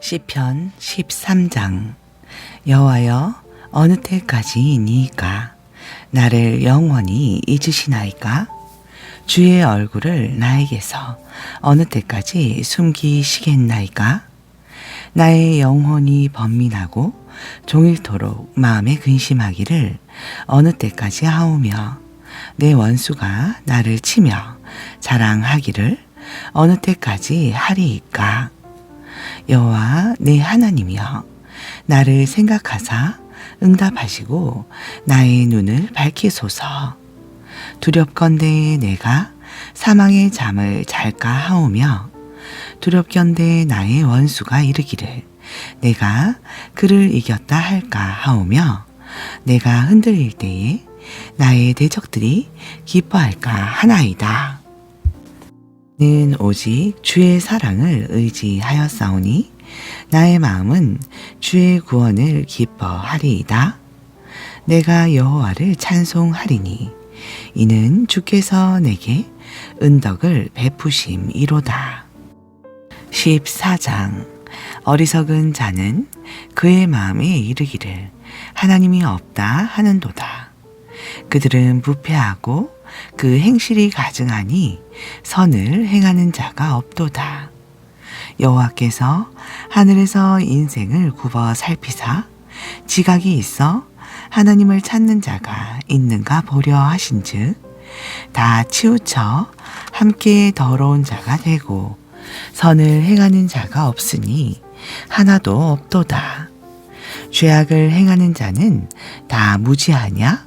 시편 13장. 여호와여 어느 때까지이니까 나를 영원히 잊으시나이까? 주의 얼굴을 나에게서 어느 때까지 숨기시겠나이까? 나의 영혼이 번민하고 종일토록 마음에 근심하기를 어느 때까지 하오며 내 원수가 나를 치며 자랑하기를 어느 때까지 하리이까 여호와 내 하나님이여 나를 생각하사 응답하시고 나의 눈을 밝히소서 두렵건대 내가 사망의 잠을 잘까 하오며 두렵건대 나의 원수가 이르기를 내가 그를 이겼다 할까 하오며 내가 흔들릴 때에 나의 대적들이 기뻐할까 하나이다. 는 오직 주의 사랑을 의지하였사오니 나의 마음은 주의 구원을 기뻐하리이다. 내가 여호와를 찬송하리니 이는 주께서 내게 은덕을 베푸심이로다. 14장 어리석은 자는 그의 마음에 이르기를 하나님이 없다 하는도다. 그들은 부패하고 그 행실이 가증하니 선을 행하는 자가 없도다. 여호와께서 하늘에서 인생을 굽어 살피사 지각이 있어 하나님을 찾는 자가 있는가 보려 하신즉 다 치우쳐 함께 더러운 자가 되고 선을 행하는 자가 없으니 하나도 없도다. 죄악을 행하는 자는 다 무지하냐?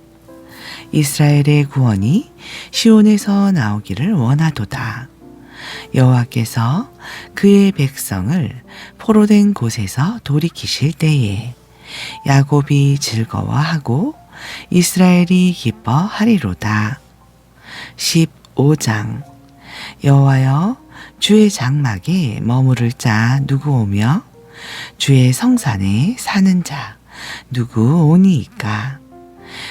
이스라엘의 구원이 시온에서 나오기를 원하도다. 여호와께서 그의 백성을 포로된 곳에서 돌이키실 때에 야곱이 즐거워하고 이스라엘이 기뻐하리로다. 15장 여호와여 주의 장막에 머무를 자 누구 오며 주의 성산에 사는 자 누구 오니이까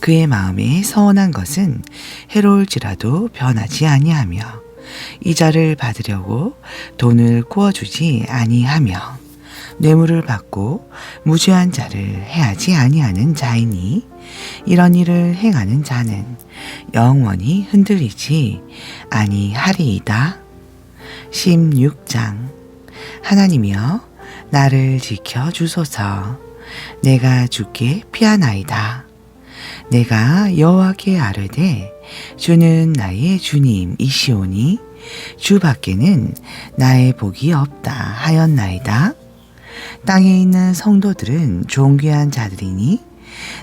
그의 마음에 서운한 것은 해로울지라도 변하지 아니하며 이자를 받으려고 돈을 구워주지 아니하며 뇌물을 받고 무죄한 자를 해하지 아니하는 자이니 이런 일을 행하는 자는 영원히 흔들리지 아니하리이다. 16장 하나님이여 나를 지켜 주소서 내가 주께 피하나이다. 내가 여호와께 아뢰되 주는 나의 주님이시오니 주 밖에는 나의 복이 없다 하였나이다. 땅에 있는 성도들은 존귀한 자들이니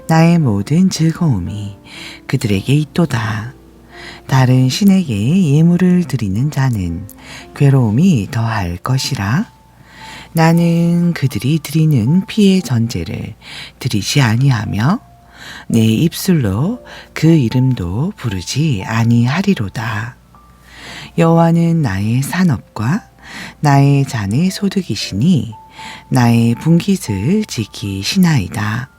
나의 모든 즐거움이 그들에게 있도다. 다른 신에게 예물을 드리는 자는 괴로움이 더할 것이라. 나는 그들이 드리는 피의 전제를 드리지 아니하며 내 입술로 그 이름도 부르지 아니하리로다. 여호와는 나의 산업과 나의 잔의 소득이시니 나의 분깃을 지키시나이다.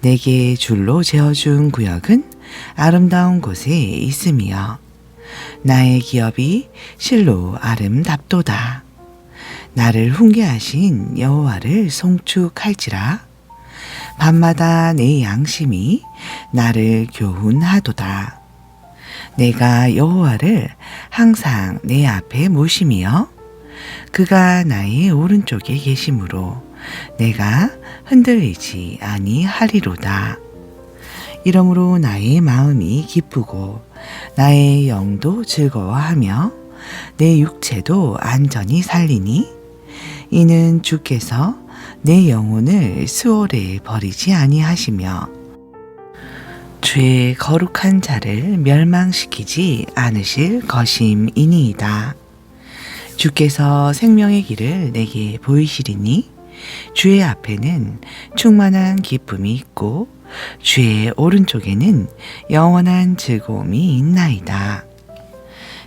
내게 줄로 재어준 구역은 아름다운 곳에 있으며 나의 기업이 실로 아름답도다. 나를 훈계하신 여호와를 송축할지라 밤마다 내 양심이 나를 교훈하도다. 내가 여호와를 항상 내 앞에 모심이여 그가 나의 오른쪽에 계심으로 내가 흔들리지 아니하리로다. 이러므로 나의 마음이 기쁘고 나의 영도 즐거워하며 내 육체도 안전히 살리니 이는 주께서 내 영혼을 수월에 버리지 아니하시며 주의 거룩한 자를 멸망시키지 않으실 것임이니이다. 주께서 생명의 길을 내게 보이시리니 주의 앞에는 충만한 기쁨이 있고 주의 오른쪽에는 영원한 즐거움이 있나이다.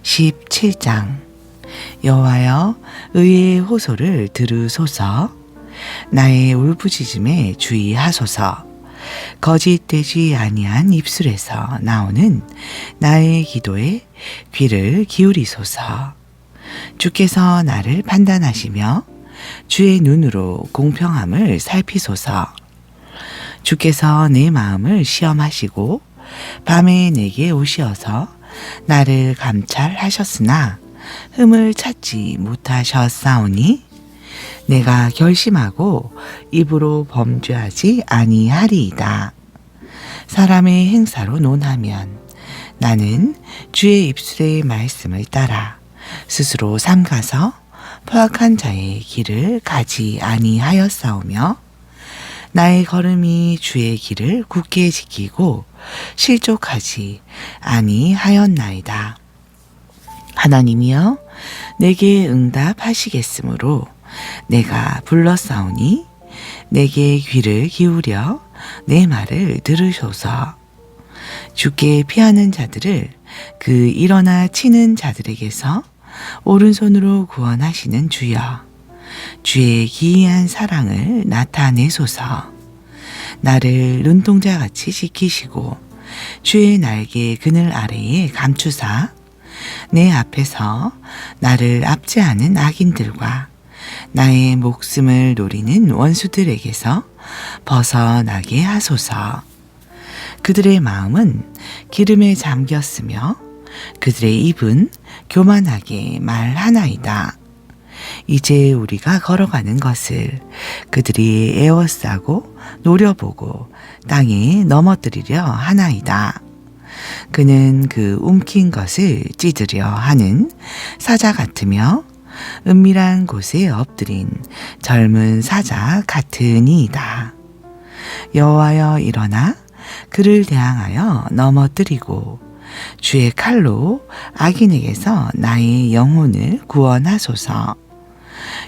17장 여호와여 의의 호소를 들으소서 나의 울부짖음에 주의하소서. 거짓되지 아니한 입술에서 나오는 나의 기도에 귀를 기울이소서. 주께서 나를 판단하시며 주의 눈으로 공평함을 살피소서. 주께서 내 마음을 시험하시고 밤에 내게 오시어서 나를 감찰하셨으나 흠을 찾지 못하셨사오니 내가 결심하고 입으로 범죄하지 아니하리이다. 사람의 행사로 논하면 나는 주의 입술의 말씀을 따라 스스로 삼가서 포악한 자의 길을 가지 아니하였사오며 나의 걸음이 주의 길을 굳게 지키고 실족하지 아니하였나이다. 하나님이여 내게 응답하시겠으므로 내가 불렀사오니 내게 귀를 기울여 내 말을 들으소서. 주께 피하는 자들을 그 일어나 치는 자들에게서 오른손으로 구원하시는 주여. 주의 기이한 사랑을 나타내소서. 나를 눈동자 같이 지키시고 주의 날개 그늘 아래에 감추사 내 앞에서 나를 압제하는 악인들과 나의 목숨을 노리는 원수들에게서 벗어나게 하소서. 그들의 마음은 기름에 잠겼으며 그들의 입은 교만하게 말하나이다. 이제 우리가 걸어가는 것을 그들이 애워싸고 노려보고 땅에 넘어뜨리려 하나이다. 그는 그 움킨 것을 찢으려 하는 사자 같으며 은밀한 곳에 엎드린 젊은 사자 같으니이다. 여호와여 일어나 그를 대항하여 넘어뜨리고 주의 칼로 악인에게서 나의 영혼을 구원하소서.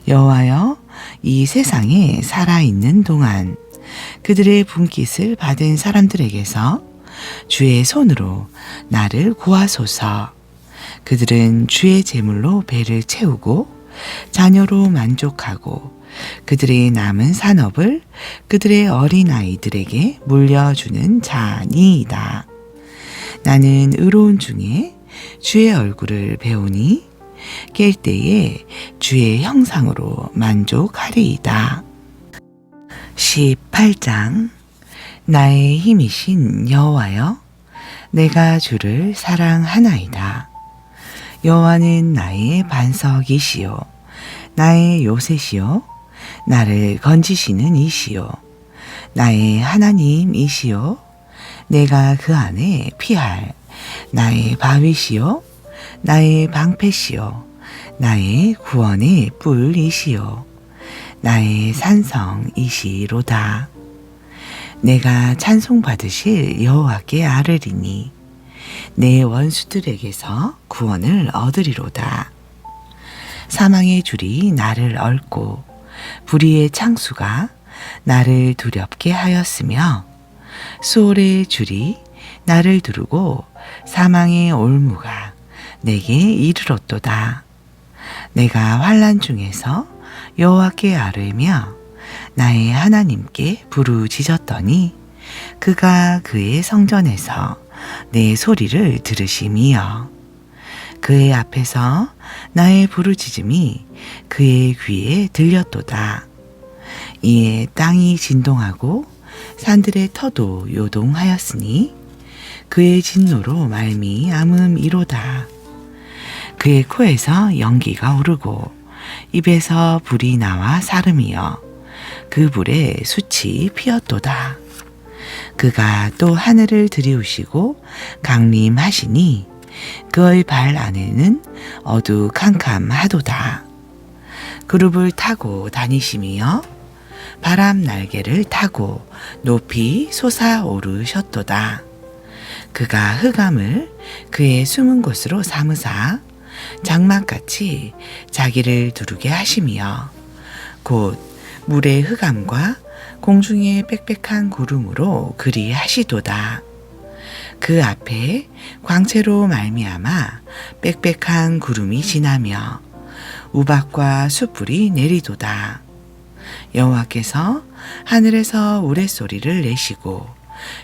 여호와여 이 세상에 살아 있는 동안 그들의 분깃을 받은 사람들에게서 주의 손으로 나를 구하소서. 그들은 주의 제물로 배를 채우고 자녀로 만족하고 그들의 남은 산업을 그들의 어린아이들에게 물려주는 자니이다. 나는 의로운 중에 주의 얼굴을 배우니 깰 때에 주의 형상으로 만족하리이다. 18장 나의 힘이신 여호와여 내가 주를 사랑하나이다. 여호와는 나의 반석이시요 나의 요새시요 나를 건지시는 이시요 나의 하나님이시요 내가 그 안에 피할 나의 바위시요 나의 방패시요 나의 구원의 뿔이시요 나의 산성이시로다. 내가 찬송 받으실 여호와께 아뢰리니 내 원수들에게서 구원을 얻으리로다. 사망의 줄이 나를 얽고 불의의 창수가 나를 두렵게 하였으며 수월의 줄이 나를 두르고 사망의 올무가 내게 이르렀도다. 내가 환란 중에서 여호와께 아뢰며 나의 하나님께 부르짖었더니 그가 그의 성전에서 내 소리를 들으심이여. 그의 앞에서 나의 부르짖음이 그의 귀에 들렸도다. 이에 땅이 진동하고 산들의 터도 요동하였으니 그의 진노로 말미암음이로다. 그의 코에서 연기가 오르고 입에서 불이 나와 사름이여 그 불에 숯이 피었도다. 그가 또 하늘을 들이우시고 강림하시니 그의 발 안에는 어두캄캄하도다. 그룹을 타고 다니시며 바람 날개를 타고 높이 솟아오르셨도다. 그가 흑암을 그의 숨은 곳으로 삼으사 장막같이 자기를 두르게 하시며 곧 물의 흑암과 공중의 빽빽한 구름으로 그리 하시도다. 그 앞에 광채로 말미암아 빽빽한 구름이 지나며 우박과 숯불이 내리도다. 여호와께서 하늘에서 우레소리를 내시고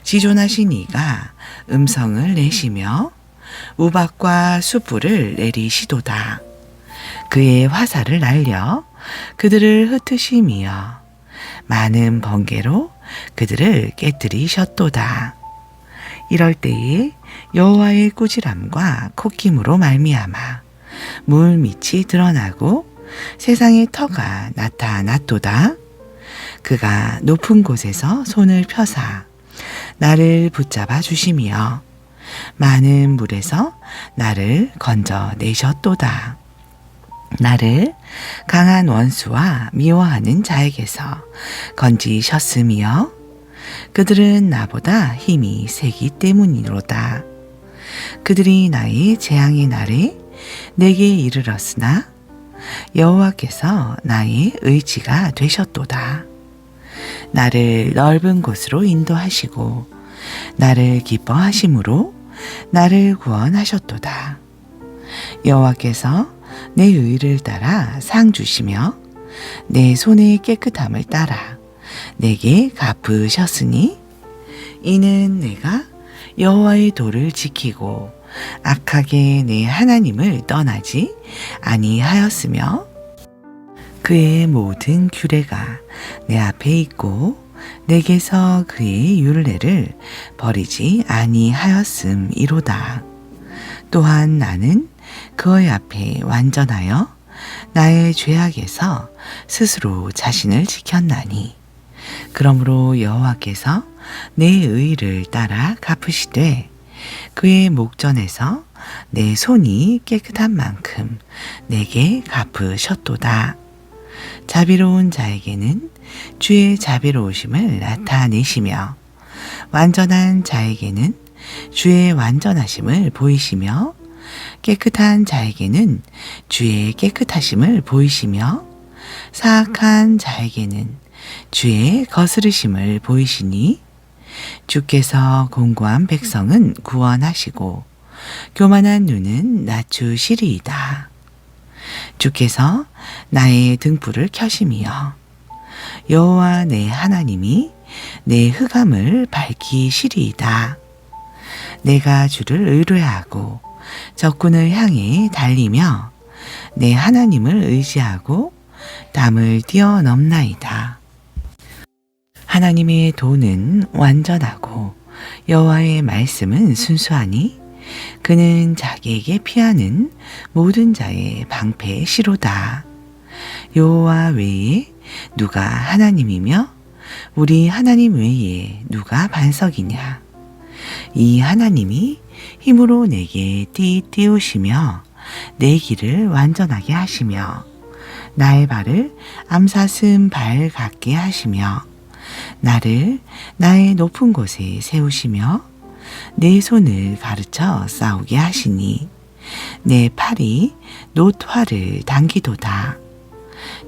지존하신 이가 음성을 내시며 우박과 숯불을 내리시도다. 그의 화살을 날려 그들을 흩으시며 많은 번개로 그들을 깨뜨리셨도다. 이럴 때에 여호와의 꾸지람과 콧김으로 말미암아 물 밑이 드러나고 세상의 터가 나타났도다. 그가 높은 곳에서 손을 펴사 나를 붙잡아 주시며 많은 물에서 나를 건져 내셨도다. 나를 강한 원수와 미워하는 자에게서 건지셨으며 그들은 나보다 힘이 세기 때문이로다. 그들이 나의 재앙의 날에 내게 이르렀으나 여호와께서 나의 의지가 되셨도다. 나를 넓은 곳으로 인도하시고 나를 기뻐하심으로 나를 구원하셨도다. 여호와께서 내 의를 따라 상 주시며 내 손의 깨끗함을 따라 내게 갚으셨으니 이는 내가 여호와의 도를 지키고 악하게 내 하나님을 떠나지 아니하였으며 그의 모든 규례가 내 앞에 있고 내게서 그의 율례를 버리지 아니하였음이로다. 또한 나는 그의 앞에 완전하여 나의 죄악에서 스스로 자신을 지켰나니 그러므로 여호와께서 내 의를 따라 갚으시되 그의 목전에서 내 손이 깨끗한 만큼 내게 갚으셨도다. 자비로운 자에게는 주의 자비로우심을 나타내시며 완전한 자에게는 주의 완전하심을 보이시며 깨끗한 자에게는 주의 깨끗하심을 보이시며 사악한 자에게는 주의 거스르심을 보이시니 주께서 공고한 백성은 구원하시고 교만한 눈은 낮추시리이다. 주께서 나의 등불을 켜시며 여호와 내 하나님이 내 흑암을 밝히시리이다. 내가 주를 의뢰하고 적군을 향해 달리며 내 하나님을 의지하고 담을 뛰어넘나이다. 하나님의 도는 완전하고 여호와의 말씀은 순수하니 그는 자기에게 피하는 모든 자의 방패 시로다. 여호와 외에 누가 하나님이며 우리 하나님 외에 누가 반석이냐? 이 하나님이 힘으로 내게 띠띠우시며 내 길을 완전하게 하시며 나의 발을 암사슴 발 같게 하시며 나를 나의 높은 곳에 세우시며 내 손을 가르쳐 싸우게 하시니 내 팔이 노트화를 당기도다.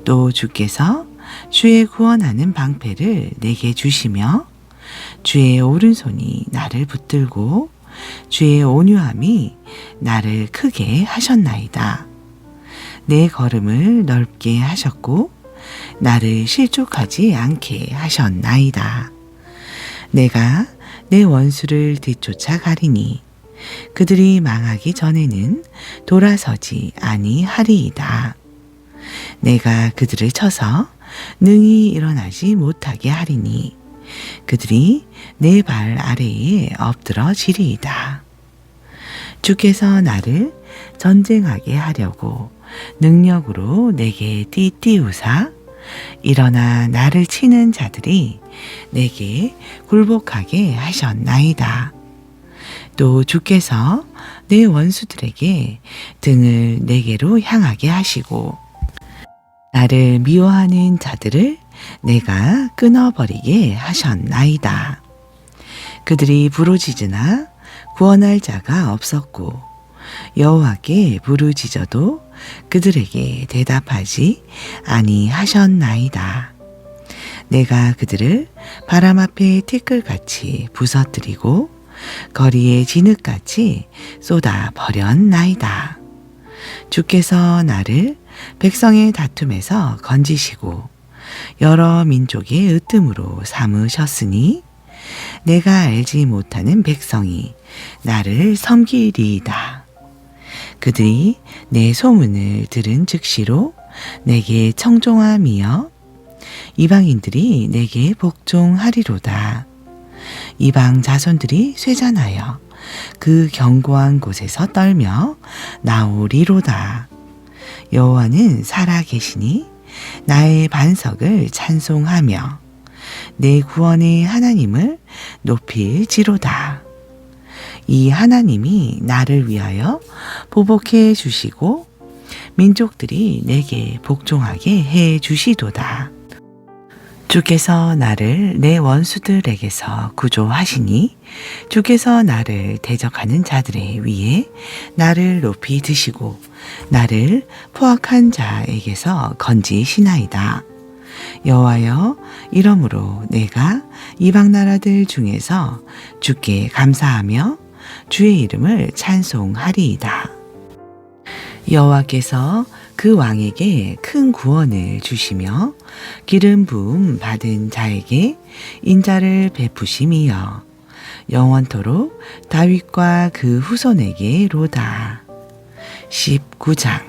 또 주께서 주의 구원하는 방패를 내게 주시며 주의 오른손이 나를 붙들고 주의 온유함이 나를 크게 하셨나이다. 내 걸음을 넓게 하셨고 나를 실족하지 않게 하셨나이다. 내가 내 원수를 뒤쫓아 가리니 그들이 망하기 전에는 돌아서지 아니하리이다. 내가 그들을 쳐서 능히 일어나지 못하게 하리니 그들이 내 발 아래에 엎드러지리이다. 주께서 나를 전쟁하게 하려고 능력으로 내게 띠띠우사 일어나 나를 치는 자들이 내게 굴복하게 하셨나이다. 또 주께서 내 원수들에게 등을 내게로 향하게 하시고 나를 미워하는 자들을 내가 끊어버리게 하셨나이다. 그들이 부르짖으나 구원할 자가 없었고 여호와께 부르짖어도 그들에게 대답하지 아니하셨나이다. 내가 그들을 바람 앞에 티끌같이 부서뜨리고 거리에 진흙같이 쏟아 버렸나이다. 주께서 나를 백성의 다툼에서 건지시고 여러 민족의 으뜸으로 삼으셨으니 내가 알지 못하는 백성이 나를 섬기리이다. 그들이 내 소문을 들은 즉시로 내게 청종함이여 이방인들이 내게 복종하리로다. 이방 자손들이 쇠잔하여 그 견고한 곳에서 떨며 나오리로다. 여호와는 살아 계시니 나의 반석을 찬송하며 내 구원의 하나님을 높일지로다. 이 하나님이 나를 위하여 보복해 주시고 민족들이 내게 복종하게 해 주시도다. 주께서 나를 내 원수들에게서 구조하시니 주께서 나를 대적하는 자들의 위에 나를 높이 드시고 나를 포악한 자에게서 건지시나이다. 여호와여 이러므로 내가 이방 나라들 중에서 주께 감사하며 주의 이름을 찬송하리이다. 여호와께서 그 왕에게 큰 구원을 주시며 기름 부음 받은 자에게 인자를 베푸심이여 영원토록 다윗과 그 후손에게로다. 19장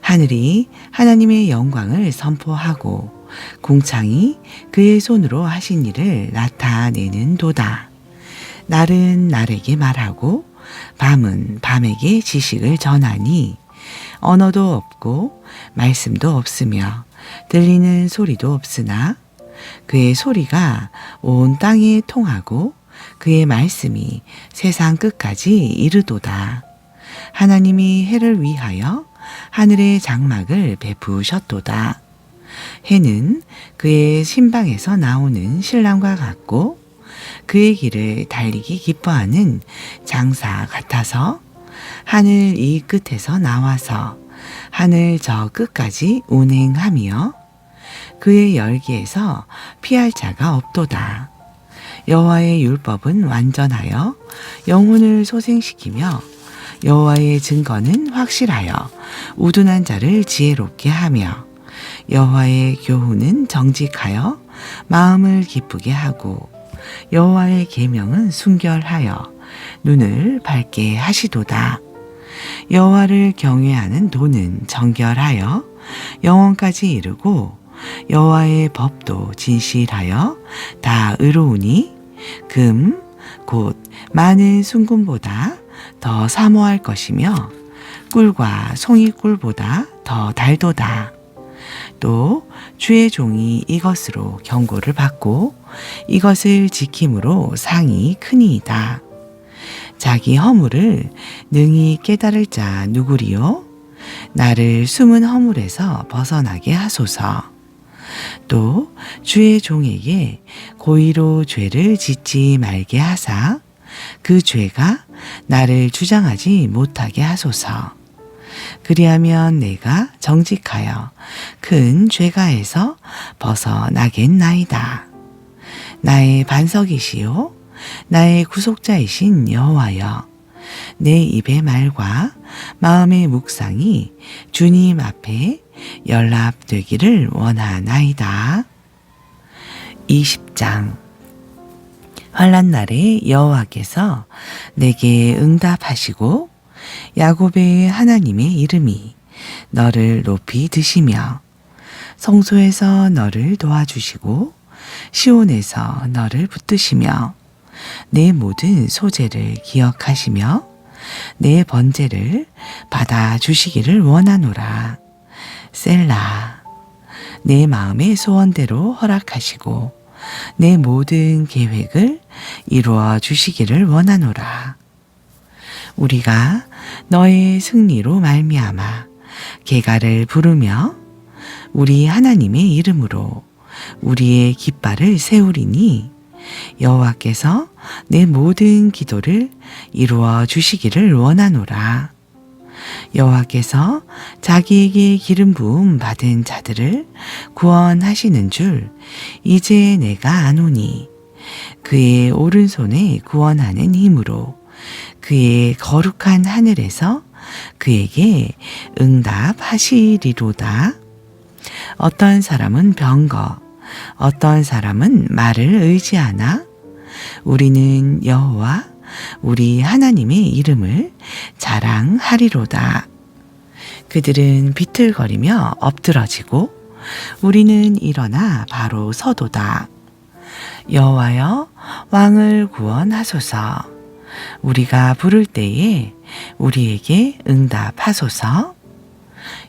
하늘이 하나님의 영광을 선포하고 궁창이 그의 손으로 하신 일을 나타내는 도다. 날은 날에게 말하고 밤은 밤에게 지식을 전하니 언어도 없고 말씀도 없으며 들리는 소리도 없으나 그의 소리가 온 땅에 통하고 그의 말씀이 세상 끝까지 이르도다. 하나님이 해를 위하여 하늘의 장막을 베푸셨도다. 해는 그의 신방에서 나오는 신랑과 같고 그의 길을 달리기 기뻐하는 장사 같아서 하늘 이 끝에서 나와서 하늘 저 끝까지 운행하며 그의 열기에서 피할 자가 없도다. 여호와의 율법은 완전하여 영혼을 소생시키며 여호와의 증거는 확실하여 우둔한 자를 지혜롭게 하며 여호와의 교훈은 정직하여 마음을 기쁘게 하고 여호와의 계명은 순결하여 눈을 밝게 하시도다. 여호와를 경외하는 도는 정결하여 영원까지 이르고 여호와의 법도 진실하여 다 의로우니 금 곧 많은 순금보다 더 사모할 것이며 꿀과 송이꿀보다 더 달도다. 또 주의 종이 이것으로 경고를 받고 이것을 지킴으로 상이 크니이다. 자기 허물을 능히 깨달을 자 누구리요? 나를 숨은 허물에서 벗어나게 하소서. 또 주의 종에게 고의로 죄를 짓지 말게 하사 그 죄가 나를 주장하지 못하게 하소서. 그리하면 내가 정직하여 큰 죄가에서 벗어나겠나이다. 나의 반석이시요 나의 구속자이신 여호와여 내 입의 말과 마음의 묵상이 주님 앞에 연락되기를 원하나이다. 20장 환란 날에 여호와께서 내게 응답하시고 야곱의 하나님의 이름이 너를 높이 드시며 성소에서 너를 도와주시고 시온에서 너를 붙드시며 내 모든 소재를 기억하시며 내 번제를 받아 주시기를 원하노라. 셀라. 내 마음의 소원대로 허락하시고 내 모든 계획을 이루어 주시기를 원하노라. 우리가 너의 승리로 말미암아 개가를 부르며 우리 하나님의 이름으로 우리의 깃발을 세우리니 여호와께서 내 모든 기도를 이루어 주시기를 원하노라. 여호와께서 자기에게 기름 부음 받은 자들을 구원하시는 줄 이제 내가 아노니 그의 오른손에 구원하는 힘으로 그의 거룩한 하늘에서 그에게 응답하시리로다. 어떤 사람은 병거, 어떤 사람은 말을 의지하나 우리는 여호와 우리 하나님의 이름을 자랑하리로다. 그들은 비틀거리며 엎드러지고 우리는 일어나 바로 서도다. 여호와여 왕을 구원하소서. 우리가 부를 때에 우리에게 응답하소서.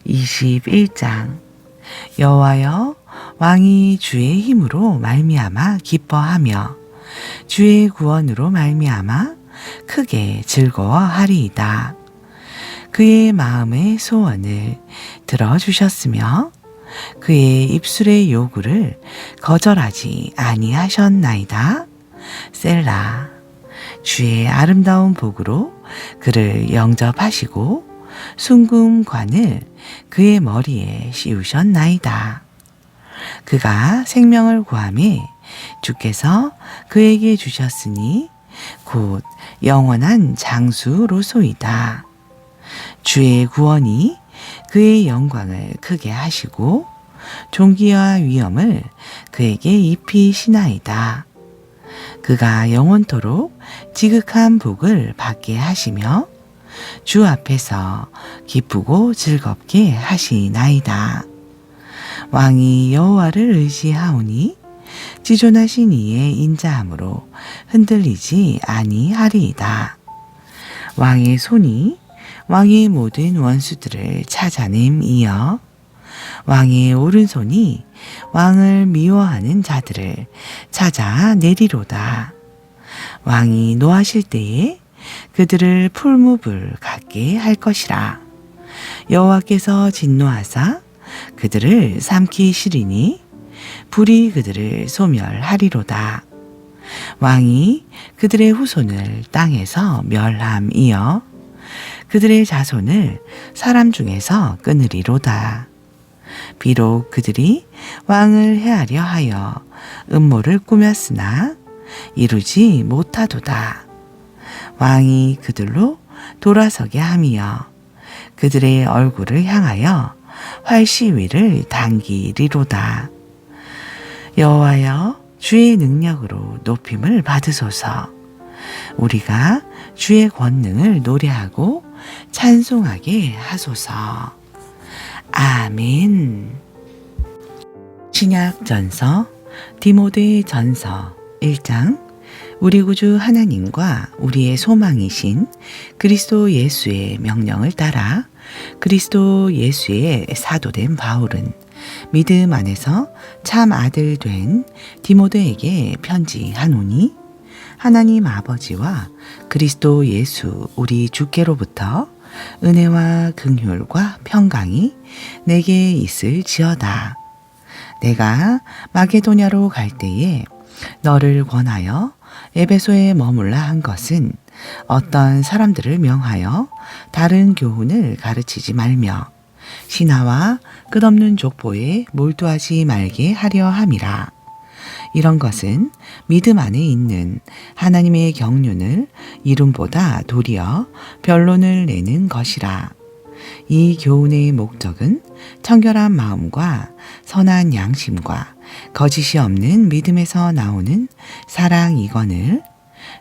21장 여호와여 왕이 주의 힘으로 말미암아 기뻐하며 주의 구원으로 말미암아 크게 즐거워하리이다. 그의 마음의 소원을 들어주셨으며 그의 입술의 요구를 거절하지 아니하셨나이다. 셀라 주의 아름다운 복으로 그를 영접하시고 순금관을 그의 머리에 씌우셨나이다. 그가 생명을 구함에 주께서 그에게 주셨으니 곧 영원한 장수로소이다. 주의 구원이 그의 영광을 크게 하시고 존귀와 위엄을 그에게 입히시나이다. 그가 영원토록 지극한 복을 받게 하시며 주 앞에서 기쁘고 즐겁게 하시나이다. 왕이 여호와를 의지하오니 지존하신 이의 인자함으로 흔들리지 아니하리이다. 왕의 손이 왕의 모든 원수들을 찾아냄이여 왕의 오른손이 왕을 미워하는 자들을 찾아내리로다. 왕이 노하실 때에 그들을 풀무불 같게 할 것이라. 여호와께서 진노하사 그들을 삼키 시리니 불이 그들을 소멸하리로다. 왕이 그들의 후손을 땅에서 멸함이여 그들의 자손을 사람 중에서 끊으리로다. 비록 그들이 왕을 헤아려 하여 음모를 꾸몄으나 이루지 못하도다. 왕이 그들로 돌아서게 함이여 그들의 얼굴을 향하여 활시위를 당기리로다. 여호와여 주의 능력으로 높임을 받으소서. 우리가 주의 권능을 노래하고 찬송하게 하소서. 아멘. 신약 전서 디모데 전서 1장 우리 구주 하나님과 우리의 소망이신 그리스도 예수의 명령을 따라 그리스도 예수의 사도된 바울은 믿음 안에서 참 아들 된 디모데에게 편지하노니 하나님 아버지와 그리스도 예수 우리 주께로부터 은혜와 긍휼과 평강이 내게 있을지어다. 내가 마게도냐로 갈 때에 너를 권하여 에베소에 머물라 한 것은 어떤 사람들을 명하여 다른 교훈을 가르치지 말며 신하와 끝없는 족보에 몰두하지 말게 하려 함이라. 이런 것은 믿음 안에 있는 하나님의 경륜을 이름보다 도리어 변론을 내는 것이라. 이 교훈의 목적은 청결한 마음과 선한 양심과 거짓이 없는 믿음에서 나오는 사랑이거늘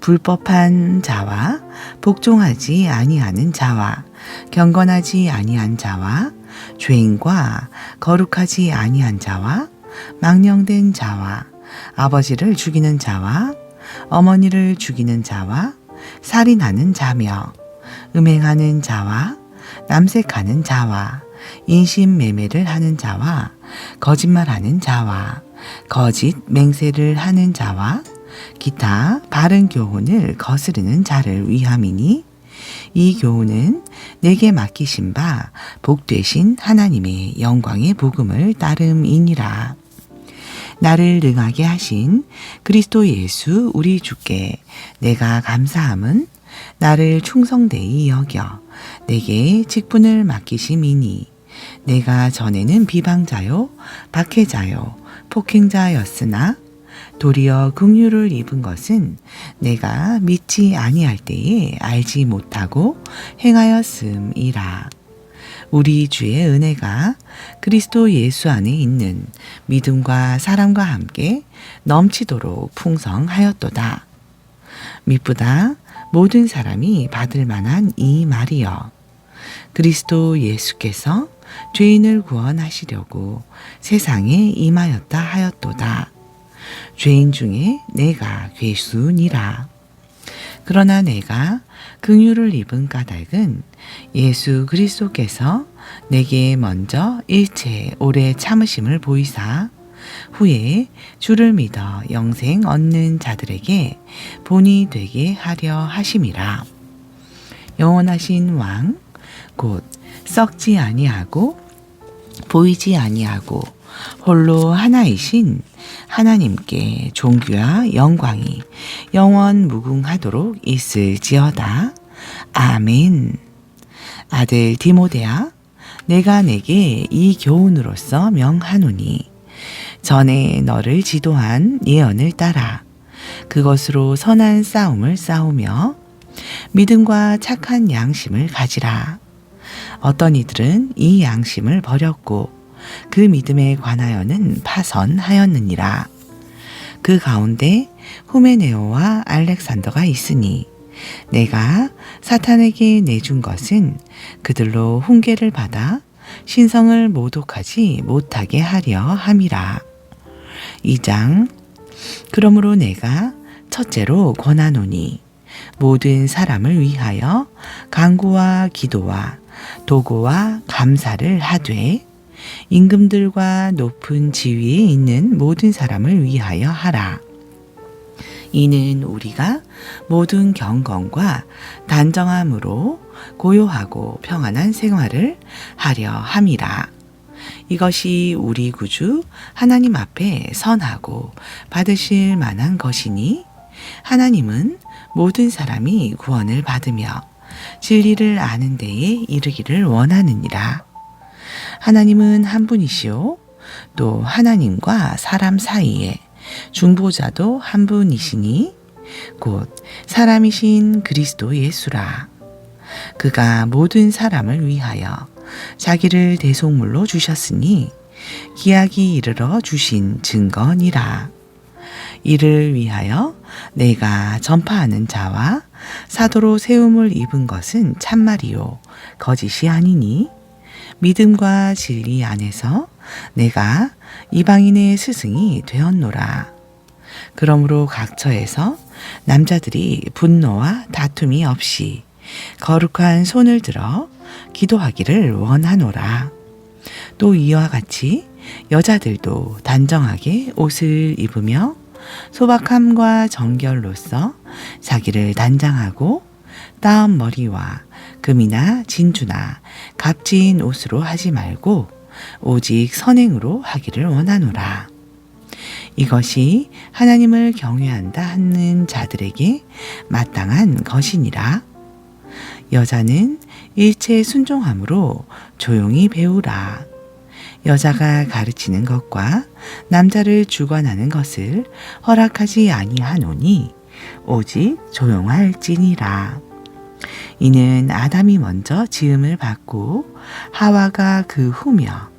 불법한 자와 복종하지 아니하는 자와 경건하지 아니한 자와 죄인과 거룩하지 아니한 자와 망령된 자와 아버지를 죽이는 자와 어머니를 죽이는 자와 살인하는 자며 음행하는 자와 남색하는 자와 인신매매를 하는 자와 거짓말하는 자와 거짓 맹세를 하는 자와 기타 바른 교훈을 거스르는 자를 위함이니 이 교훈은 내게 맡기신 바 복되신 하나님의 영광의 복음을 따름이니라. 나를 능하게 하신 그리스도 예수 우리 주께 내가 감사함은 나를 충성되이 여겨 내게 직분을 맡기심이니 내가 전에는 비방자요 박해자요 폭행자였으나 도리어 긍휼을 입은 것은 내가 믿지 아니할 때에 알지 못하고 행하였음이라. 우리 주의 은혜가 그리스도 예수 안에 있는 믿음과 사랑과 함께 넘치도록 풍성하였도다. 미쁘다 모든 사람이 받을 만한 이 말이여. 그리스도 예수께서 죄인을 구원하시려고 세상에 임하였다 하였도다. 죄인 중에 내가 괴수니라. 그러나 내가 긍휼을 입은 까닭은 예수 그리스도께서 내게 먼저 일체 오래 참으심을 보이사 후에 주를 믿어 영생 얻는 자들에게 본이 되게 하려 하심이라. 영원하신 왕, 곧 썩지 아니하고 보이지 아니하고 홀로 하나이신 하나님께 종교와 영광이 영원 무궁하도록 있을지어다. 아멘. 아들 디모데야, 내가 내게 이 교훈으로서 명하노니 전에 너를 지도한 예언을 따라 그것으로 선한 싸움을 싸우며 믿음과 착한 양심을 가지라. 어떤 이들은 이 양심을 버렸고 그 믿음에 관하여는 파선하였느니라. 그 가운데 후메네오와 알렉산더가 있으니 내가 사탄에게 내준 것은 그들로 훈계를 받아 신성을 모독하지 못하게 하려 함이라. 2장 그러므로 내가 첫째로 권하노니 모든 사람을 위하여 강구와 기도와 도구와 감사를 하되 임금들과 높은 지위에 있는 모든 사람을 위하여 하라. 이는 우리가 모든 경건과 단정함으로 고요하고 평안한 생활을 하려 함이라. 이것이 우리 구주 하나님 앞에 선하고 받으실 만한 것이니 하나님은 모든 사람이 구원을 받으며 진리를 아는 데에 이르기를 원하느니라. 하나님은 한 분이시오. 또 하나님과 사람 사이에 중보자도 한 분이시니 곧 사람이신 그리스도 예수라. 그가 모든 사람을 위하여 자기를 대속물로 주셨으니 기약이 이르러 주신 증거니라. 이를 위하여 내가 전파하는 자와 사도로 세움을 입은 것은 참말이요 거짓이 아니니 믿음과 진리 안에서 내가 이방인의 스승이 되었노라. 그러므로 각 처에서 남자들이 분노와 다툼이 없이 거룩한 손을 들어 기도하기를 원하노라. 또 이와 같이 여자들도 단정하게 옷을 입으며 소박함과 정결로서 자기를 단장하고 따은 머리와 금이나 진주나 값진 옷으로 하지 말고 오직 선행으로 하기를 원하노라. 이것이 하나님을 경외한다 하는 자들에게 마땅한 것이니라. 여자는 일체 순종함으로 조용히 배우라. 여자가 가르치는 것과 남자를 주관하는 것을 허락하지 아니하노니 오직 조용할지니라. 이는 아담이 먼저 지음을 받고 하와가 그 후며